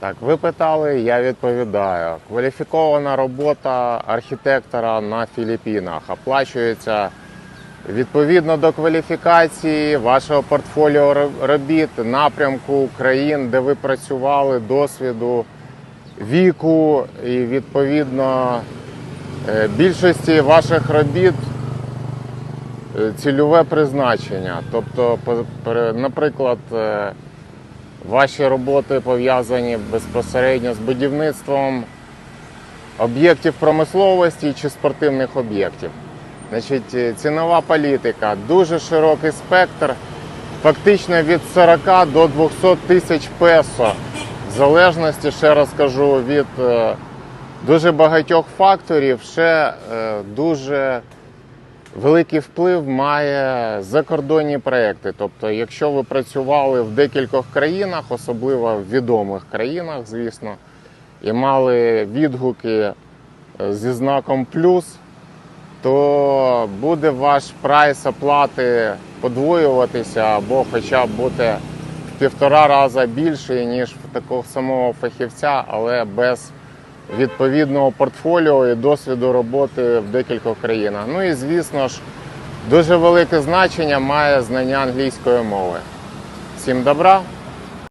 Так, ви питали, я відповідаю. Кваліфікована робота архітектора на Філіппінах оплачується відповідно до кваліфікації вашого портфоліо робіт, напрямку країн, де ви працювали, досвіду, віку і відповідно е, більшості ваших робіт е, цільове призначення. Тобто, наприклад, е, Ваші роботи пов'язані безпосередньо з будівництвом об'єктів промисловості чи спортивних об'єктів. Значить, е, цінова політика, дуже широкий спектр, фактично від 40 до 200 тисяч песо, в залежності, ще раз кажу, від е, дуже багатьох факторів, ще е, дуже Великий вплив має закордонні проекти. Тобто, якщо ви працювали в декількох країнах, особливо в відомих країнах, звісно, і мали відгуки е, зі знаком плюс, то буде ваш прайс оплати подвоюватися або хоча б бути в півтора рази більший, ніж в такого самого фахівця, але без відповідного портфоліо і досвіду роботи в декількох країнах. Ну і звісно ж, дуже велике значення має знання англійської мови. Всім добра!